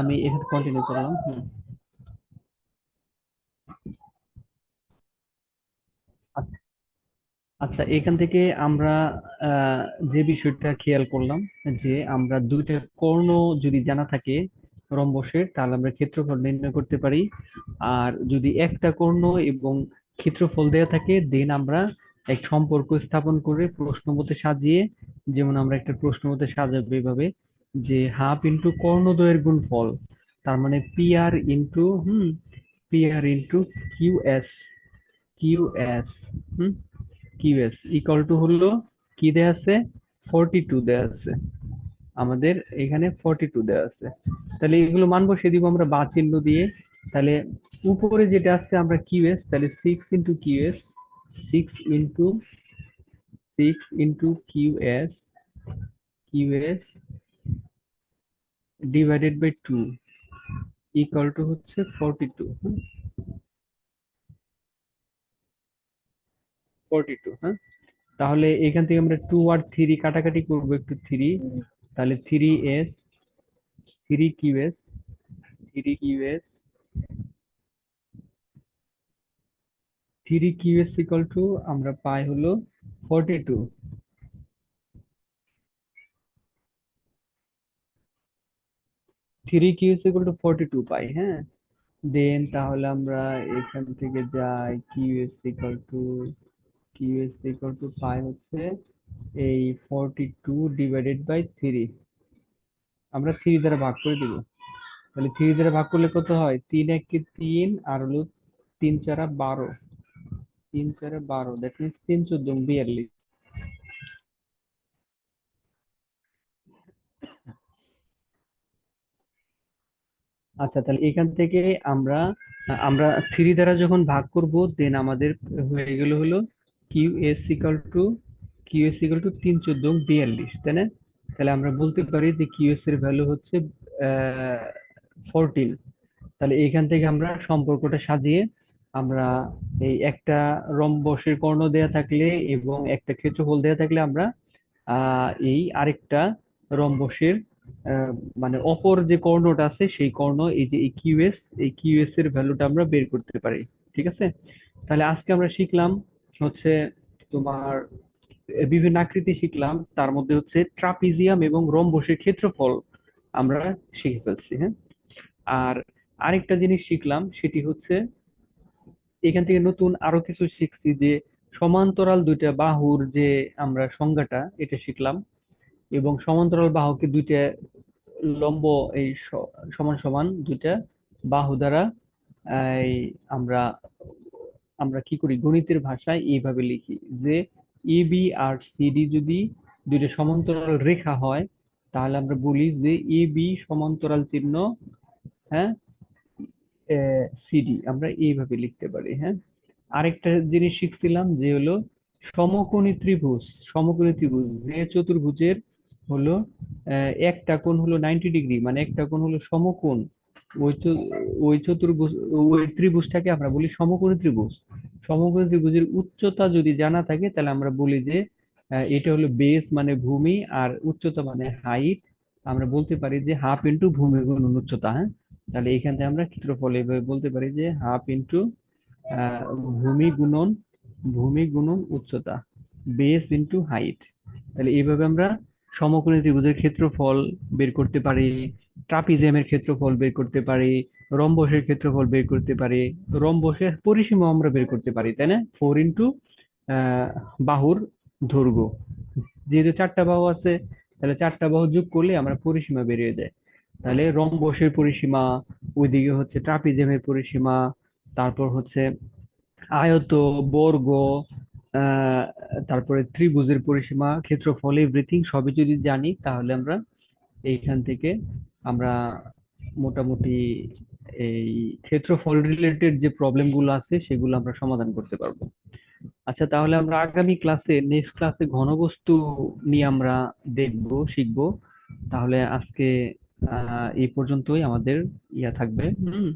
আমি এখানে কন্টিনিউ করলাম। আচ্ছা আচ্ছা এখান থেকে আমরা যে বিষয়টা খেয়াল করলাম, যে আমরা দুইটা কর্ণ যদি জানা থাকে রম্বসের, তাহলে আমরা ক্ষেত্রফল নির্ণয় করতে পারি আর যদি একটা কর্ণ এবং ক্ষেত্রফল দেওয়া থাকে দেন আমরা এক সম্পর্ক স্থাপন করে প্রশ্ন মতে সাজিয়ে, যেমন আমরা একটা প্রশ্ন মতে সাজাবো এভাবে যে হাফ ইন্টু কর্ণদ্বয়ের গুণফল, তার মানে P R into hmm P R into Q S Q S hmm QS equal to হলো কি দেয়া আছে? ফর্টি টু দেয়া আছে। আমাদের এখানে ফর্টি টু দেওয়া আছে। তাহলে এগুলো মান বসিয়ে দিব আমরা বা চিহ্ন দিয়ে। তাহলে উপরে যেটা আছে আমরা কিউএস তাহলে six into QS six into six into QS QS divided by two equal to হচ্ছে ফর্টি টু ফর্টি টু হ্যাঁ? তাহলে এখান থেকে আমরা টু আর থ্রি কাটাকাটি করব একটু থ্রি তাহলে three S three Q S three Q three Q S to আমরা পাই হলো forty two three Q equal to forty two পাই হ্যাঁ? দেন তাহলে আমরা এখান থেকে যাই Q S equal to Q S equal to পাই হচ্ছে এই forty two divided by three আমরা থ্রি দ্বারা ভাগ করে দিব। তাহলে থ্রি দ্বারা ভাগ করলে কত হয়? তিন একে তিন আর হলো তিন চারা বারো। তিন চারা বারো দ্যাট মিনস তিন চোদ্দ, বিয়াল্লিশ। আচ্ছা তাহলে এখান থেকে আমরা আমরা থ্রি দ্বারা যখন ভাগ করব দেন আমাদের হয়ে গেল হলো Q S equal to Q S equal to তিন চোদ্দ বিয়াল্লিশ, তাই না? তাহলে আমরা বলতে পারি যে কিউ এস এর ভ্যালু হচ্ছে ফোরটিন তাহলে এইখান থেকে আমরা সম্পর্কটা সাজিয়ে আমরা এই একটা রম্বসের কর্ণ দেয়া থাকলে এবং একটা ক্ষেত্রফল দেয়া থাকলে আমরা এই আরেকটা রম্বসের মানে অপর যে কর্ণটা আছে, সেই কর্ণ, এই যে এই কিউএস এই কিউএস এর ভ্যালুটা আমরা বের করতে পারি, ঠিক আছে? তাহলে আজকে আমরা শিখলাম হচ্ছে তোমার বিভিন্ন আকৃতি শিখলাম, তার মধ্যে হচ্ছে ট্রাপিজিয়াম এবং রম্বসের ক্ষেত্রফল আমরা শিখে ফেলছি হ্যাঁ? আর আরেকটা জিনিস শিখলাম, সেটি হচ্ছে এখান থেকে নতুন আরও কিছু শিখছি যে সমান্তরাল দুইটা বাহুর যে আমরা সংজ্ঞাটা, এটা শিখলাম। এবং সমান্তরাল বাহুকে দুইটা লম্ব, এই সমান সমান দুইটা বাহু দ্বারা, এই আমরা আমরা কি করি? গণিতের ভাষায় এইভাবে লিখি যে এ বি আর সিডি যদি দুইটা সমান্তরাল রেখা হয়, তাহলে আমরা বলি যে এ বি সমান্তরাল চিহ্ন হ্যাঁ? সিডি আমরা এইভাবে লিখতে পারি হ্যাঁ? আরেকটা জিনিস শিখছিলাম যে হলো সমকোণী ত্রিভুজ সমকোণী ত্রিভুজ, যে চতুর্ভুজের হলো একটা কোণ হলো নাইনটি ডিগ্রি মানে একটা কোণ হলো সমকোণ। ওই চতুর্ভুজ, ওই ত্রিভুজটাকে আমরা বলি সমকোণী ত্রিভুজ। সমকোণী ত্রিভুজের উচ্চতা যদি জানা থাকে, তাহলে আমরা বলি যে এটা হলো বেস মানে ভূমি, আর উচ্চতা মানে হাইট আমরা বলতে পারি যে হাফ ইন্টু ভূমি গুণন উচ্চতা হ্যাঁ? তাহলে এখান থেকে আমরা ক্ষেত্রফল এভাবে বলতে পারি যে হাফ ইন্টু ভূমি গুণন ভূমি গুণন উচ্চতা বেস ইন্টু হাইট তাহলে এইভাবে আমরা সমকোণী ত্রিভুজের ক্ষেত্রফল বের করতে পারি, ট্রাপিজিয়ামের ক্ষেত্রফল বের করতে পারি, রম্বসের ক্ষেত্রফল বের করতে পারি, রম্বসের পরিসীমা আমরা বের করতে পারি, তাই না? ফোর ইন্টু বাহুর দৈর্ঘ্য। যেহেতু চারটা বাহু আছে, তাহলে চারটা বাহু যোগ করলে আমরা পরিসীমা বেরিয়ে যায়। তাহলে রম্বসের পরিসীমা, ওইদিকে হচ্ছে ট্রাপিজিয়ামের পরিসীমা, তারপর হচ্ছে আয়ত বর্গ তারপরে ত্রিভুজের পরিসীমা, ক্ষেত্রফল এভরিথিং সবই যদি জানি, তাহলে আমরা এইখান থেকে আমরা মোটামুটি এই ক্ষেত্রফল রিলেটেড যে প্রবলেমগুলো আছে, সেগুলো আমরা সমাধান করতে পারব। আচ্ছা তাহলে আমরা আগামী ক্লাসে নেক্সট ক্লাসে ঘনবস্তু নিয়ে আমরা দেখব, শিখব। তাহলে আজকে এই পর্যন্তই আমাদের ইয়া থাকবে। হুম।